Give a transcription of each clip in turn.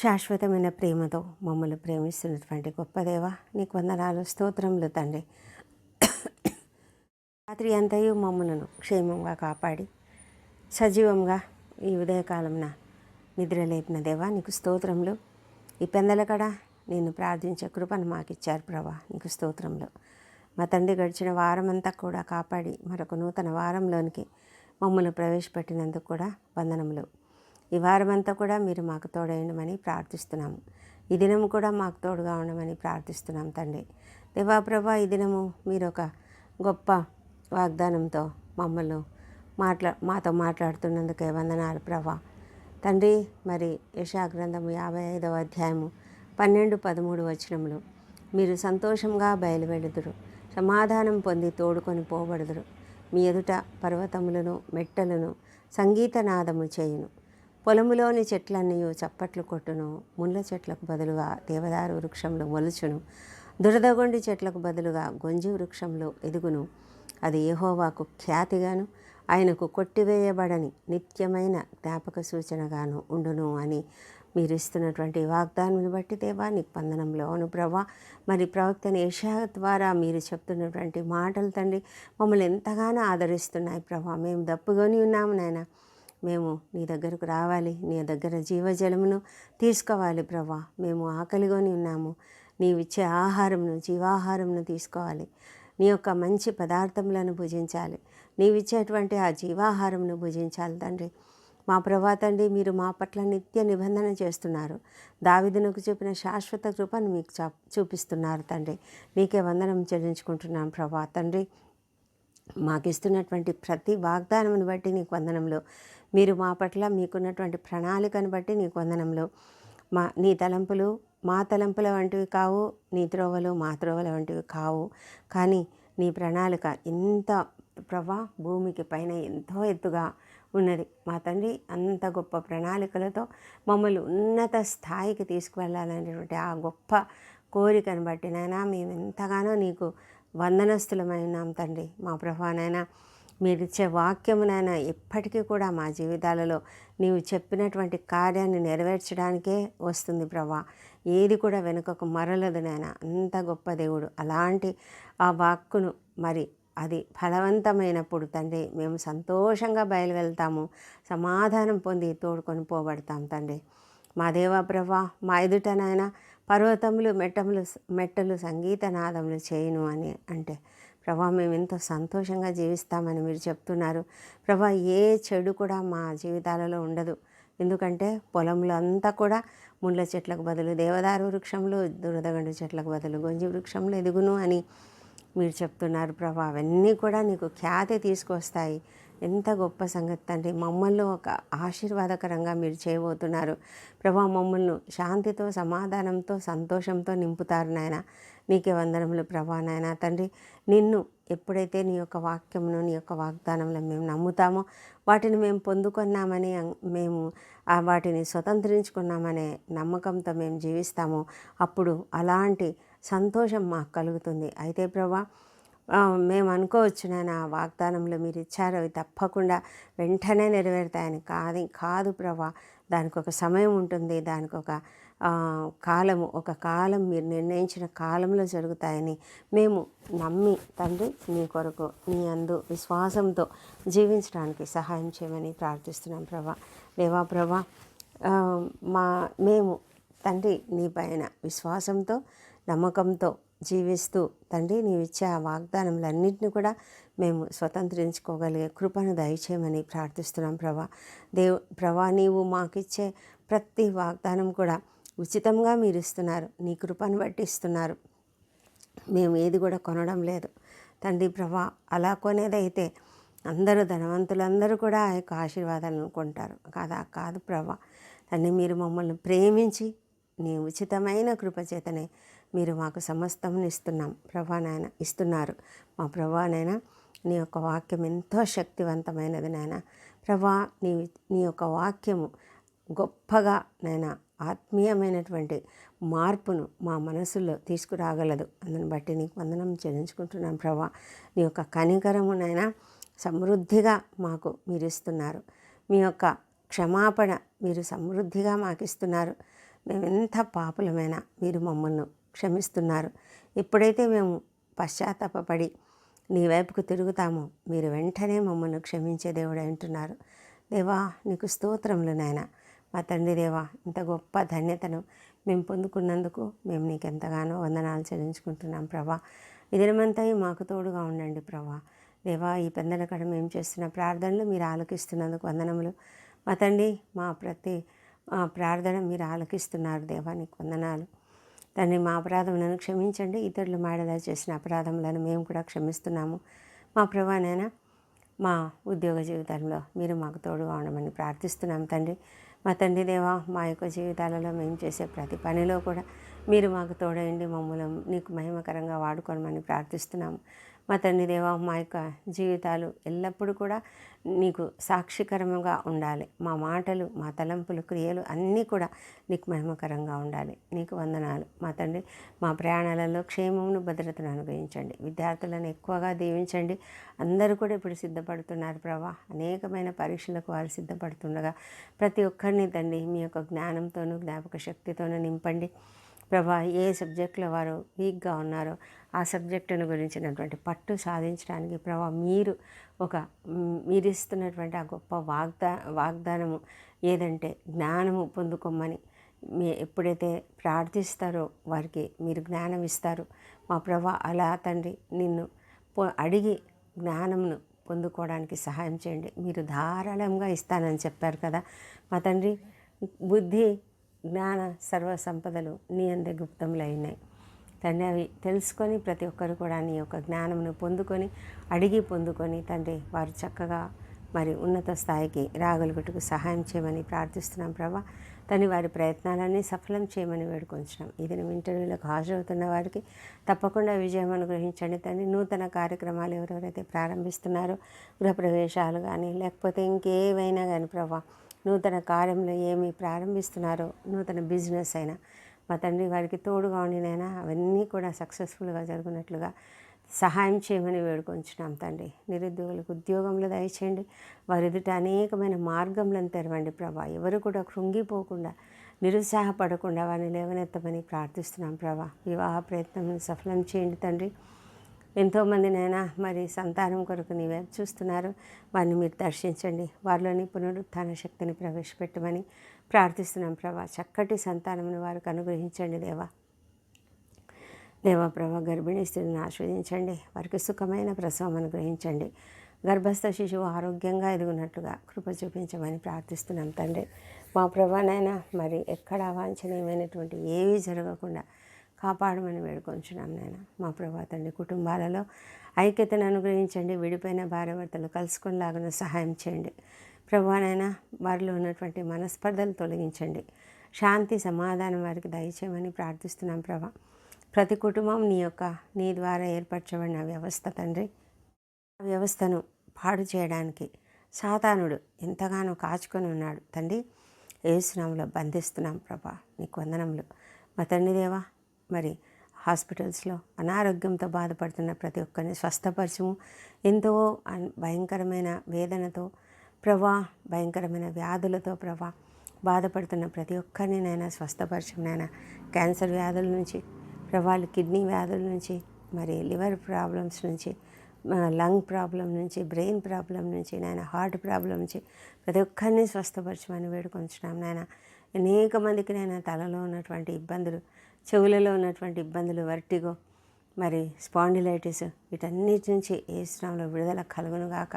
శాశ్వతమైన ప్రేమతో మమ్మల్ని ప్రేమిస్తున్నటువంటి గొప్పదేవ నీకు వందనాలు స్తోత్రములు తండ్రి. రాత్రి అంతయు మమ్మలను క్షేమంగా కాపాడి సజీవంగా ఈ ఉదయకాలంన నిద్ర లేపిన దేవా నీకు స్తోత్రములు. ఈ పెందల కడ నేను ప్రార్థించే కృపను మాకు ఇచ్చారు ప్రభా నీకు స్తోత్రములు. మా తండ్రి గడిచిన వారమంతా కూడా కాపాడి మరొక నూతన వారంలోనికి మమ్మల్ని ప్రవేశపెట్టినందుకు కూడా వందనములు. ఈ వారమంతా కూడా మీరు మాకు తోడైనమని ప్రార్థిస్తున్నాము. ఈ దినము కూడా మాకు తోడుగా ఉండమని ప్రార్థిస్తున్నాం తండ్రి. దేవాప్రభ ఈ దినము మీరు ఒక గొప్ప వాగ్దానంతో మమ్మల్ని మాట్లా మాతో మాట్లాడుతున్నందుకే వందనాలు ప్రభా. తండ్రి మరి యశాగ్రంథము యాభై ఐదవ అధ్యాయము పన్నెండు పదమూడు వచనములు. మీరు సంతోషంగా బయలువెడుదురు సమాధానం పొంది తోడుకొని పోబడుదురు. మీ ఎదుట పర్వతములను మెట్టలను సంగీతనాదము చేయును. పొలములోని చెట్లన్నీ చప్పట్లు కొట్టును. ముళ్ళ చెట్లకు బదులుగా దేవదారు వృక్షంలో మొలుచును. దురదగొండి చెట్లకు బదులుగా గొంజి వృక్షంలో ఎదుగును. అది ఏహోవాకు ఖ్యాతిగాను ఆయనకు కొట్టివేయబడని నిత్యమైన జ్ఞాపక సూచనగాను ఉండును అని మీరు ఇస్తున్నటువంటి వాగ్దానం బట్టి దేవా నీకు పందనంలో అవును ప్రభా మరి ప్రవక్తని ఏషా ద్వారా మీరు చెప్తున్నటువంటి మాటలు తండ్రి మమ్మల్ని ఎంతగానో ఆదరిస్తున్నాయి ప్రభా మేము దప్పుకొని ఉన్నాము నాయన. మేము నీ దగ్గరకు రావాలి నీ దగ్గర జీవజలమును తీసుకోవాలి ప్రభా. మేము ఆకలిగొని ఉన్నాము. నీవిచ్చే ఆహారంను జీవాహారంను తీసుకోవాలి. నీ యొక్క మంచి పదార్థములను భుజించాలి. నీవిచ్చేటువంటి ఆ జీవాహారంను భుజించాలి తండ్రి. మా ప్రభా తండ్రి మీరు మా పట్ల నిత్య నిబంధన చేస్తున్నారు. దావిదనకు చూపిన శాశ్వత కృపను మీకు చూపిస్తున్నారు తండ్రి. నీకే వందనం చెల్లించుకుంటున్నాను ప్రభా తండ్రి. మాకిస్తున్నటువంటి ప్రతి వాగ్దానమును బట్టి నీకు వందనంలో మీరు మా పట్ల మీకున్నటువంటి ప్రణాళికను బట్టి నీకు వందనంలో మా నీ తలంపులు మా తలంపుల వంటివి కావు నీ త్రోవలు మా త్రోవల వంటివి కావు. కానీ నీ ప్రణాళిక ఎంత ప్రభా భూమికి పైన ఎంతో ఎత్తుగా ఉన్నది. మా తండ్రి అంత గొప్ప ప్రణాళికలతో మమ్మల్ని ఉన్నత స్థాయికి తీసుకువెళ్ళాలనేటువంటి ఆ గొప్ప కోరికను బట్టి నైనా మేము ఎంతగానో నీకు వందనస్తులమైనాం తండ్రి. మా ప్రభానైనా మీరిచ్చే వాక్యమునైనా ఎప్పటికీ కూడా మా జీవితాలలో నీవు చెప్పినటువంటి కార్యాన్ని నెరవేర్చడానికే వస్తుంది ప్రభా. ఏది కూడా వెనుకకు మరలదు నాయన అంత గొప్ప దేవుడు. అలాంటి ఆ వాక్కును మరి అది ఫలవంతమైనప్పుడు తండ్రి మేము సంతోషంగా బయలువెళ్తాము. సమాధానం పొంది తోడుకొని పోబడతాం తండ్రి. మా దేవా ప్రభా మా ఎదుటనైనా పర్వతములు మెట్టములు మెట్టలు సంగీత నాదములు చేయను అని అంటే ప్రభా మేము ఎంతో సంతోషంగా జీవిస్తామని మీరు చెప్తున్నారు. ప్రభా ఏ చెడు కూడా మా జీవితాలలో ఉండదు. ఎందుకంటే పొలంలో అంతా కూడా ముళ్ళ చెట్లకు బదులు దేవదారు వృక్షంలో దురదగండు చెట్లకు బదులు గొంజి వృక్షంలో ఎదుగును అని మీరు చెప్తున్నారు. ప్రభా అవన్నీ కూడా నీకు ఖ్యాతి తీసుకొస్తాయి. ఎంత గొప్ప సంగతి తండ్రి మమ్మల్ని ఒక ఆశీర్వాదకరంగా మీరు చేయబోతున్నారు. ప్రభా మమ్మల్ని శాంతితో సమాధానంతో సంతోషంతో నింపుతారు నాయన. నీకే వందనములు ప్రభా నాయన. తండ్రి నిన్ను ఎప్పుడైతే నీ యొక్క వాక్యమును నీ యొక్క వాగ్దానంలో మేము నమ్ముతామో వాటిని మేము పొందుకున్నామని మేము వాటిని స్వతంత్రించుకున్నామనే నమ్మకంతో మేము జీవిస్తామో. అప్పుడు అలాంటి సంతోషం మాకు కలుగుతుంది. అయితే ప్రభా మేము అనుకోవచ్చు నేను ఆ వాగ్దానంలో మీరు ఇచ్చారు అవి తప్పకుండా వెంటనే నెరవేరుతాయని కాదు కాదు ప్రభా. దానికి ఒక సమయం ఉంటుంది దానికి ఒక కాలము ఒక కాలం మీరు నిర్ణయించిన కాలంలో జరుగుతాయని మేము నమ్మి తండ్రి మీ కొరకు మీ అందు విశ్వాసంతో జీవించడానికి సహాయం చేయమని ప్రార్థిస్తున్నాం ప్రభా. దేవా ప్రభా మా మేము తండ్రి నీ పైన విశ్వాసంతో నమ్మకంతో జీవిస్తూ తండ్రి నీవిచ్చే ఇచ్చే ఆ వాగ్దానములన్నింటినీ కూడా మేము స్వతంత్రించుకోగలిగే కృపను దయచేయమని ప్రార్థిస్తున్నాం ప్రభా. దేవు ప్రభా నీవు మాకిచ్చే ప్రతి వాగ్దానం కూడా ఉచితంగా మీరు ఇస్తున్నారు నీ కృపను బట్టి ఇస్తున్నారు. మేము ఏది కూడా కొనడం లేదు. తండ్రి ప్రభా అలా కొనేదైతే అందరూ ధనవంతులందరూ కూడా ఆ యొక్క ఆశీర్వాదాలను కొంటారు. కాదా? కాదు ప్రభా. తండ్రి మీరు మమ్మల్ని ప్రేమించి నీ ఉచితమైన కృపచేతనే మీరు మాకు సమస్తం ఇస్తున్నాం. ప్రభా నాయన ఇస్తున్నారు. మా ప్రభా నాయన నీ యొక్క వాక్యం ఎంతో శక్తివంతమైనది నాయన. ప్రభా నీ నీ యొక్క వాక్యము గొప్పగా నాయన ఆత్మీయమైనటువంటి మార్పును మా మనసులో తీసుకురాగలదు. అందుని బట్టి నీకు వందనం చెల్లించుకుంటున్నాను ప్రభా. నీ యొక్క కనికరమునైనా సమృద్ధిగా మాకు మీరు ఇస్తున్నారు మీ యొక్క క్షమాపణ మీరు సమృద్ధిగా మాకు ఇస్తున్నారు. మేమెంత పాపులమైనా మీరు మమ్మల్ని క్షమిస్తున్నారు. ఎప్పుడైతే మేము పశ్చాత్తాపడి నీ వైపుకు తిరుగుతామో మీరు వెంటనే మమ్మల్ని క్షమించే దేవుడు అంటున్నారు దేవా నీకు స్తోత్రములు నాయన. మా తండ్రి దేవా ఇంత గొప్ప ధన్యతను మేము పొందుకున్నందుకు మేము నీకు ఎంతగానో వందనాలు చెల్లించుకుంటున్నాం ప్రభా. ఈ దినమంతా మాకు తోడుగా ఉండండి ప్రభా. దేవా ఈ పెందల కడ మేము చేస్తున్న ప్రార్థనలు మీరు ఆలకిస్తున్నందుకు వందనములు. మా తండ్రి మా ప్రతి ప్రార్థన మీరు ఆలకిస్తున్నారు దేవా నీకు వందనాలు. తండ్రి మా అపరాధములను క్షమించండి. ఇతరులు మాడేలా చేసిన అపరాధములను మేము కూడా క్షమిస్తున్నాము. మా ప్రభానైనా మా ఉద్యోగ జీవితంలో మీరు మాకు తోడుగా ఉండమని ప్రార్థిస్తున్నాం తండ్రి. మా తండ్రి దేవా మా యొక్క జీవితాలలో మేము చేసే ప్రతి పనిలో కూడా మీరు మాకు తోడయండి మమ్మల్ని నీకు మహిమకరంగా వాడుకోనమని ప్రార్థిస్తున్నాము. మా తండ్రి దేవా మా యొక్క జీవితాలు ఎల్లప్పుడూ కూడా నీకు సాక్షికరంగా ఉండాలి. మా మాటలు మా తలంపులు క్రియలు అన్నీ కూడా నీకు మహిమకరంగా ఉండాలి. నీకు వందనాలు. మా తండ్రి మా ప్రయాణాలలో క్షేమమును భద్రతను అనుగ్రహించండి. విద్యార్థులను ఎక్కువగా దీవించండి. అందరూ కూడా ఇప్పుడు సిద్ధపడుతున్నారు ప్రభా. అనేకమైన పరీక్షలకు వారు సిద్ధపడుతుండగా ప్రతి ఒక్కరిని తండ్రి మీ యొక్క జ్ఞానంతోనూ జ్ఞాపక శక్తితోనూ నింపండి. ప్రభా ఏ సబ్జెక్టులో వారు వీక్గా ఉన్నారో ఆ సబ్జెక్టును గురించినటువంటి పట్టు సాధించడానికి ప్రభా మీరు ఒక మీరు ఇస్తున్నటువంటి ఆ గొప్ప వాగ్దా వాగ్దానము ఏదంటే జ్ఞానము పొందుకోమని మీ ఎప్పుడైతే ప్రార్థిస్తారో వారికి మీరు జ్ఞానం ఇస్తారు. మా ప్రభా అలా తండ్రి నిన్ను పొ- అడిగి జ్ఞానమును పొందుకోవడానికి సహాయం చేయండి. మీరు ధారాళంగా ఇస్తానని చెప్పారు కదా. మా తండ్రి బుద్ధి జ్ఞాన సర్వ సంపదలు నీ అందే గుప్తములైనాయి తండ్రి అవి తెలుసుకొని ప్రతి ఒక్కరు కూడా నీ యొక్క జ్ఞానమును పొందుకొని అడిగి పొందుకొని తండ్రి వారు చక్కగా మరి ఉన్నత స్థాయికి రాగలుగుటకు సహాయం చేయమని ప్రార్థిస్తున్నాం ప్రభా. తని వారి ప్రయత్నాలన్నీ సఫలం చేయమని వేడుకొంచున్నాం. ఇది ఇంటర్వ్యూలకు హాజరవుతున్న వారికి తప్పకుండా విజయం అనుగ్రహించండి తండ్రి. నూతన కార్యక్రమాలు ఎవరెవరైతే ప్రారంభిస్తున్నారో గృహప్రవేశాలు కానీ లేకపోతే ఇంకేవైనా కానీ ప్రభా నూతన కార్యంలో ఏమి ప్రారంభిస్తున్నారో నూతన బిజినెస్ అయినా మా తండ్రి వారికి తోడుగా ఉండినైనా అవన్నీ కూడా సక్సెస్ఫుల్గా జరుగునట్లుగా సహాయం చేయమని వేడుకొంచున్నాం తండ్రి. నిరుద్యోగులకు ఉద్యోగంలో దయచేయండి. వారి ఎదుట అనేకమైన మార్గంలను తెరవండి ప్రభా. ఎవరు కూడా కృంగిపోకుండా నిరుత్సాహపడకుండా వారిని లేవనెత్తమని ప్రార్థిస్తున్నాం ప్రభా. వివాహ ప్రయత్నం సఫలం చేయండి తండ్రి. ఎంతోమందినైనా మరి సంతానం కొరకు నీవే చూస్తున్నారు. వారిని మీరు దర్శించండి. వారిలోని పునరుత్థాన శక్తిని ప్రవేశపెట్టమని ప్రార్థిస్తున్నాం ప్రభా. చక్కటి సంతానమును వారికి అనుగ్రహించండి దేవా. దేవా ప్రభా గర్భిణీ స్త్రీని ఆస్వాదించండి వారికి సుఖమైన ప్రసవం అనుగ్రహించండి. గర్భస్థ శిశువు ఆరోగ్యంగా ఎదుగునట్లుగా కృప చూపించమని ప్రార్థిస్తున్నాం తండ్రి. మా ప్రభానైనా మరి ఎక్కడ అవాంఛనీయమైనటువంటి ఏవీ జరగకుండా కాపాడమని వేడుకొంచున్నాం నాయన. మా ప్రభా తండ్రి కుటుంబాలలో ఐక్యతను అనుగ్రహించండి విడిపోయిన భార్యభర్తలు కలుసుకునేలాగా సహాయం చేయండి. ప్రభానైనా వారిలో ఉన్నటువంటి మనస్పర్ధలు తొలగించండి. శాంతి సమాధానం వారికి దయచేయమని ప్రార్థిస్తున్నాం ప్రభా. ప్రతి కుటుంబం నీ యొక్క నీ ద్వారా ఏర్పరచబడిన వ్యవస్థ తండ్రి. ఆ వ్యవస్థను పాడు చేయడానికి సాతానుడు ఎంతగానో కాచుకొని ఉన్నాడు తండ్రి. ఏసునాములో బంధిస్తున్నాం ప్రభా. నీకు వందనములు. మా తండ్రి దేవా మరి హాస్పిటల్స్లో అనారోగ్యంతో బాధపడుతున్న ప్రతి ఒక్కరిని స్వస్థపరచము. ఎంతో అన్- భయంకరమైన వేదనతో ప్రభా భయంకరమైన వ్యాధులతో ప్రభా బాధపడుతున్న ప్రతి ఒక్కరిని నైనా స్వస్థపరచమునైనా క్యాన్సర్ వ్యాధుల నుంచి ప్రభాలు కిడ్నీ వ్యాధుల నుంచి మరి లివర్ ప్రాబ్లమ్స్ నుంచి లంగ్ ప్రాబ్లం నుంచి బ్రెయిన్ ప్రాబ్లం నుంచి నాయన హార్ట్ ప్రాబ్లం నుంచి ప్రతి ఒక్కరిని స్వస్థపరచమని వేడుకొంచున్నాం నాయన. అనేక మందికి నేను తలలో ఉన్నటువంటి ఇబ్బందులు చెవులలో ఉన్నటువంటి ఇబ్బందులు వర్టిగో మరి స్పాండిలైటిస్ వీటన్నిటి నుంచి ఏ శ్రమంలో విడుదల కలుగునుగాక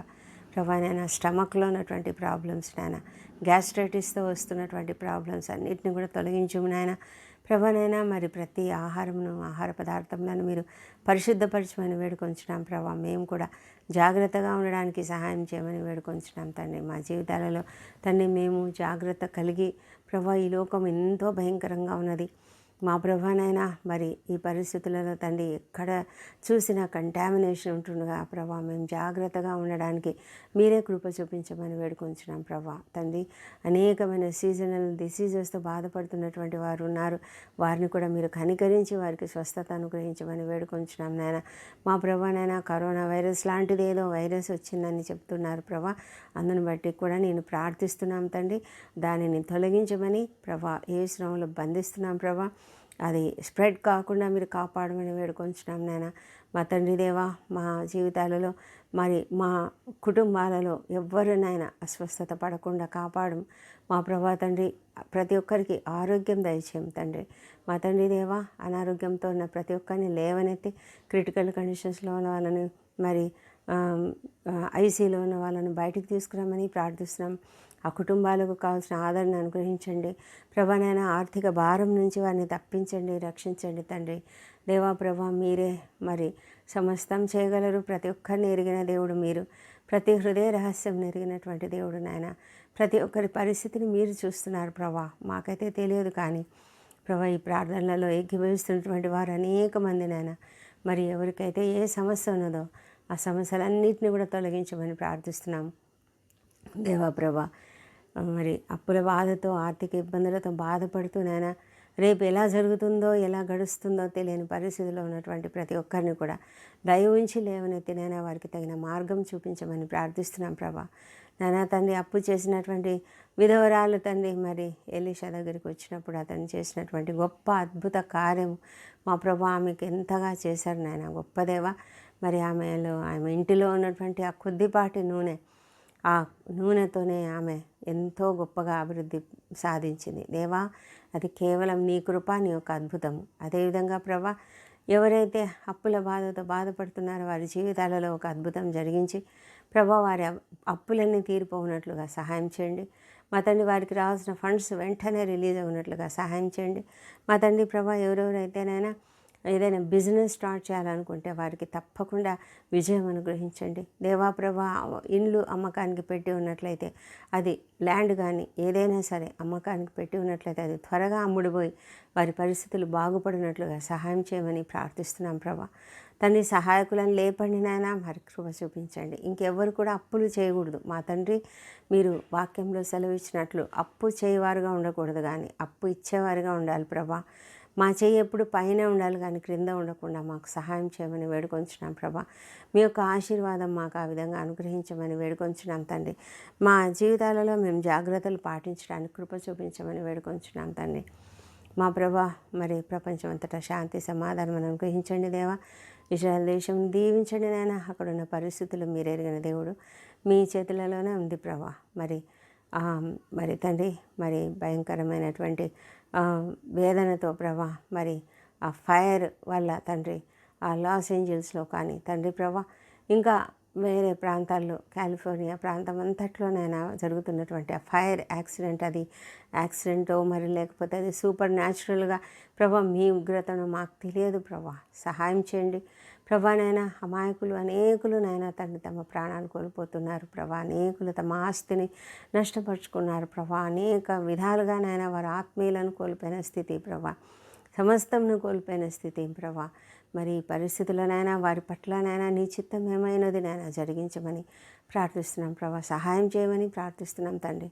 ప్రభా నాయన స్టమక్లో ఉన్నటువంటి ప్రాబ్లమ్స్ నాయన గ్యాస్ట్రైటిస్తో వస్తున్నటువంటి ప్రాబ్లమ్స్ అన్నిటిని కూడా తొలగించు నాయన. ప్రభానైనా మరి ప్రతి ఆహారమును ఆహార పదార్థములను మీరు పరిశుద్ధపరచమని వేడుకొంచున్నాం ప్రభా. మేము కూడా జాగ్రత్తగా ఉండడానికి సహాయం చేయమని వేడుకొంచున్నాం తండ్రి. మా జీవితాలలో తండ్రి మేము జాగ్రత్త కలిగి ప్రభా ఈ లోకం ఎంతో భయంకరంగా ఉన్నది. మా ప్రభానైనా మరి ఈ పరిస్థితులలో తండ్రి ఎక్కడ చూసినా కంటామినేషన్ ఉంటుండగా ప్రభా మేము జాగ్రత్తగా ఉండడానికి మీరే కృప చూపించమని వేడుకొంచున్నాం ప్రభా. తండ్రి అనేకమైన సీజనల్ డిసీజెస్తో బాధపడుతున్నటువంటి వారు ఉన్నారు. వారిని కూడా మీరు కనికరించి వారికి స్వస్థత అనుగ్రహించమని వేడుకొంచున్నాం నాయన. మా ప్రభానైనా కరోనా వైరస్ లాంటిది ఏదో వైరస్ వచ్చిందని చెప్తున్నారు ప్రభా. అందుని బట్టి కూడా నేను ప్రార్థిస్తున్నాం తండ్రి. దానిని తొలగించమని ప్రభా ఏ శ్రమంలో బంధిస్తున్నాం ప్రభా. అది స్ప్రెడ్ కాకుండా మీరు కాపాడమని వేడుకొంచున్నాం నాయన. మా తండ్రి దేవా మా జీవితాలలో మరి మా కుటుంబాలలో ఎవ్వరునైనా అస్వస్థత పడకుండా కాపాడం. మా ప్రభా తండ్రి ప్రతి ఒక్కరికి ఆరోగ్యం దయచేయం తండ్రి. మా తండ్రి దేవా అనారోగ్యంతో ఉన్న ప్రతి ఒక్కరిని లేవనెత్తి క్రిటికల్ కండిషన్స్లో ఉన్న వాళ్ళని మరి ఐసీలో ఉన్న వాళ్ళని బయటికి తీసుకురామని ప్రార్థిస్తున్నాం. ఆ కుటుంబాలకు కావాల్సిన ఆదరణ అనుగ్రహించండి. ప్రభానైనా ఆర్థిక భారం నుంచి వారిని తప్పించండి రక్షించండి తండ్రి. దేవా ప్రభా మీరే మరి సమస్తం చేయగలరు. ప్రతి ఒక్కరిని ఎరిగిన దేవుడు మీరు. ప్రతి హృదయ రహస్యం ఎరిగినటువంటి దేవుడు నాయన. ప్రతి ఒక్కరి పరిస్థితిని మీరు చూస్తున్నారు ప్రభా. మాకైతే తెలియదు కానీ ప్రభా ఈ ప్రార్థనలలో ఏకీభవిస్తున్నటువంటి వారు అనేక మంది నాయన. మరి ఎవరికైతే ఏ సమస్య ఉన్నదో ఆ సమస్యలన్నింటినీ కూడా తొలగించమని ప్రార్థిస్తున్నాం. దేవా ప్రభా మరి అప్పుల బాధతో ఆర్థిక ఇబ్బందులతో బాధపడుతూ నాయన రేపు ఎలా జరుగుతుందో ఎలా గడుస్తుందో తెలియని పరిస్థితిలో ఉన్నటువంటి ప్రతి ఒక్కరిని కూడా దయ ఉంచి లేవనెత్తి నాయన వారికి తగిన మార్గం చూపించమని ప్రార్థిస్తున్నాం ప్రభా. నానా తండ్రి అప్పు చేసినటువంటి విధవరాలు తండ్రి మరి ఎలీషా దగ్గరికి వచ్చినప్పుడు అతను చేసినటువంటి గొప్ప అద్భుత కార్యం మా ప్రభు ఆమెకి ఎంతగా చేశారు నాయన గొప్పదేవా మరి ఆమెలో ఆమె ఇంటిలో ఉన్నటువంటి ఆ కొద్దిపాటి నూనె ఆ నూనెతోనే ఆమె ఎంతో గొప్పగా అభివృద్ధి సాధించింది. దేవా అది కేవలం నీ కృప నీ యొక్క అద్భుతము. అదేవిధంగా ప్రభా ఎవరైతే అప్పుల బాధతో బాధపడుతున్నారో వారి జీవితాలలో ఒక అద్భుతం జరిగించి ప్రభా వారి అప్పులన్నీ తీరిపోనట్లుగా సహాయం చేయండి. మా తండ్రి వారికి రావాల్సిన ఫండ్స్ వెంటనే రిలీజ్ అవునట్లుగా సహాయం చేయండి. మా తండ్రి ప్రభా ఎవరెవరైతేనైనా ఏదైనా బిజినెస్ స్టార్ట్ చేయాలనుకుంటే వారికి తప్పకుండా విజయం అనుగ్రహించండి. దేవాప్రభ ఇండ్లు అమ్మకానికి పెట్టి ఉన్నట్లయితే అది ల్యాండ్ కానీ ఏదైనా సరే అమ్మకానికి పెట్టి ఉన్నట్లయితే అది త్వరగా అమ్ముడుపోయి వారి పరిస్థితులు బాగుపడినట్లుగా సహాయం చేయమని ప్రార్థిస్తున్నాం ప్రభా. తండ్రి సహాయకులను లేపండి నాయన మరి కృప చూపించండి. ఇంకెవ్వరు కూడా అప్పులు చేయకూడదు. మా తండ్రి మీరు వాక్యంలో సెలవు ఇచ్చినట్లు అప్పు చేయవారుగా ఉండకూడదు కానీ అప్పు ఇచ్చేవారుగా ఉండాలి ప్రభా. మా చెయ్యి ఎప్పుడు పైన ఉండాలి కానీ క్రింద ఉండకుండా మాకు సహాయం చేయమని వేడుకొంచున్నాం ప్రభా. మీ యొక్క ఆశీర్వాదం మాకు ఆ విధంగా అనుగ్రహించమని వేడుకొంచున్నాం తండ్రి. మా జీవితాలలో మేము జాగ్రత్తలు పాటించడానికి కృప చూపించమని వేడుకొంచున్నాం తండ్రి. మా ప్రభా మరి ప్రపంచం అంతటా శాంతి సమాధానం అనుగ్రహించండి దేవా. ఇజ్రాయల్ దేశం దీవించండి నాయన. అక్కడ ఉన్న పరిస్థితులు మీరు ఎరిగిన దేవుడు. మీ చేతులలోనే ఉంది ప్రభా. మరి మరి తండ్రి మరి భయంకరమైనటువంటి వేదనతో ప్రభా మరి ఆ ఫైర్ వల్ల తండ్రి ఆ లాస్ ఏంజల్స్లో కానీ తండ్రి ప్రభా ఇంకా వేరే ప్రాంతాల్లో కాలిఫోర్నియా ప్రాంతం అంతట్లోనైనా జరుగుతున్నటువంటి ఆ ఫైర్ యాక్సిడెంట్ అది యాక్సిడెంటో మరి లేకపోతే అది సూపర్ న్యాచురల్గా ప్రభా మీ ఉగ్రతను మాకు తెలియదు ప్రభా. సహాయం చేయండి. ప్రభా ప్రభానైనా అమాయకులు అనేకులు నైనా తండ్రి తమ ప్రాణాలు కోల్పోతున్నారు. ప్రభా అనేకులు తమ ఆస్తిని నష్టపరుచుకున్నారు. ప్రభా అనేక విధాలుగానైనా వారి ఆత్మీయులను కోల్పోయిన స్థితి ప్రభా. సమస్తంను కోల్పోయిన స్థితి ప్రభా. మరి ఈ పరిస్థితులనైనా వారి పట్లనైనా నీ చిత్తం ఏమైనది నైనా జరిగించమని ప్రార్థిస్తున్నాం ప్రభా. సహాయం చేయమని ప్రార్థిస్తున్నాం తండ్రి.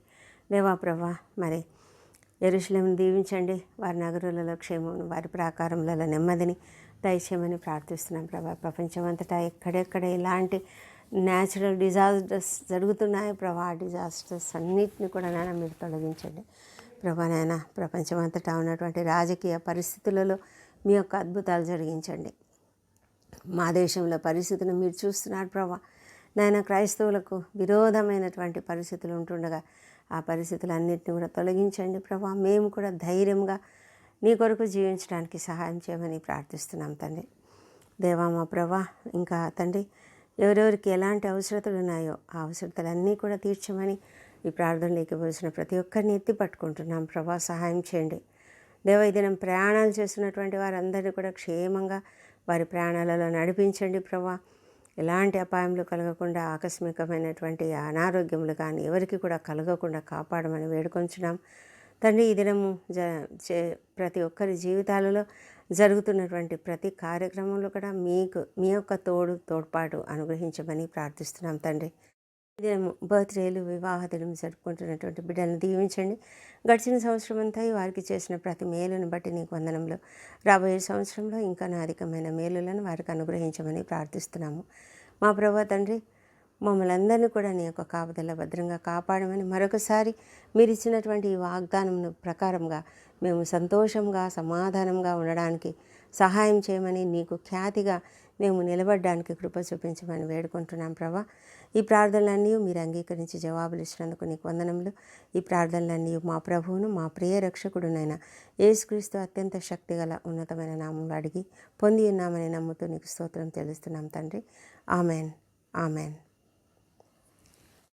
దేవా ప్రభా మరి ఎరుశలేం దీవించండి. వారి నగరులలో క్షేమం వారి ప్రాకారములలో నెమ్మదిని దయచేయమని ప్రార్థిస్తున్నాం ప్రభా. ప్రపంచమంతటా ఎక్కడెక్కడ ఇలాంటి న్యాచురల్ డిజాస్టర్స్ జరుగుతున్నాయి ప్రభా డిజాస్టర్స్ అన్నిటిని కూడా నాయన మీరు తొలగించండి. ప్రభా నాయన ప్రపంచమంతటా ఉన్నటువంటి రాజకీయ పరిస్థితులలో మీ యొక్క అద్భుతాలు జరిగించండి. మా దేశంలో పరిస్థితులు మీరు చూస్తున్నారు ప్రభా. నాయన క్రైస్తవులకు విరోధమైనటువంటి పరిస్థితులు ఉంటుండగా ఆ పరిస్థితులన్నింటినీ కూడా తొలగించండి ప్రభా. మేము కూడా ధైర్యంగా నీ కొరకు జీవించడానికి సహాయం చేయమని ప్రార్థిస్తున్నాం తండ్రి. దేవా మా ప్రభా ఇంకా తండ్రి ఎవరెవరికి ఎలాంటి అవసరతలు ఉన్నాయో ఆ అవసరతలన్నీ కూడా తీర్చమని ఈ ప్రార్థనలోకి వచ్చిన ప్రతి ఒక్కరిని ఎత్తి పట్టుకుంటున్నాం. ప్రభా సహాయం చేయండి. దేవ దినం ప్రయాణాలు చేస్తున్నటువంటి వారందరినీ కూడా క్షేమంగా వారి ప్రయాణాలలో నడిపించండి ప్రభా. ఎలాంటి అపాయములు కలగకుండా ఆకస్మికమైనటువంటి అనారోగ్యములు కానీ ఎవరికి కూడా కలగకుండా కాపాడమని వేడుకొంచున్నాం. తండ్రి ఈ దినము జ చే- ప్రతి ఒక్కరి జీవితాలలో జరుగుతున్నటువంటి ప్రతి కార్యక్రమంలో కూడా మీకు మీ యొక్క తోడు తోడ్పాటు అనుగ్రహించమని ప్రార్థిస్తున్నాం తండ్రి. ఈ దినము బర్త్డేలు వివాహ దినం జరుపుకుంటున్నటువంటి బిడ్డలను దీవించండి. గడిచిన సంవత్సరం అంతా వారికి చేసిన ప్రతి మేలును బట్టి నీకు వందనంలో రాబోయే సంవత్సరంలో ఇంకా అధికమైన మేలులను వారికి అనుగ్రహించమని ప్రార్థిస్తున్నాము. మా ప్రభా తండ్రి మమ్మల్ని అందరినీ కూడా నీ యొక్క కాపుదల భద్రంగా కాపాడమని మరొకసారి మీరు ఇచ్చినటువంటి ఈ వాగ్దానం ప్రకారంగా మేము సంతోషంగా సమాధానంగా ఉండడానికి సహాయం చేయమని నీకు ఖ్యాతిగా మేము నిలబడడానికి కృప చూపించమని వేడుకుంటున్నాం ప్రభా. ఈ ప్రార్థనలన్నీ మీరు అంగీకరించి జవాబులు ఇచ్చినందుకు నీకు వందనములు. ఈ ప్రార్థనలన్నీ మా ప్రభువును మా ప్రియ రక్షకుడునైన యేసుక్రీస్తు అత్యంత శక్తిగల ఉన్నతమైన నామంలో అడిగి పొంది ఉన్నామని నమ్ముతూ నీకు స్తోత్రం తెలుస్తున్నాం తండ్రి. ఆమెన్. ఆమెన్.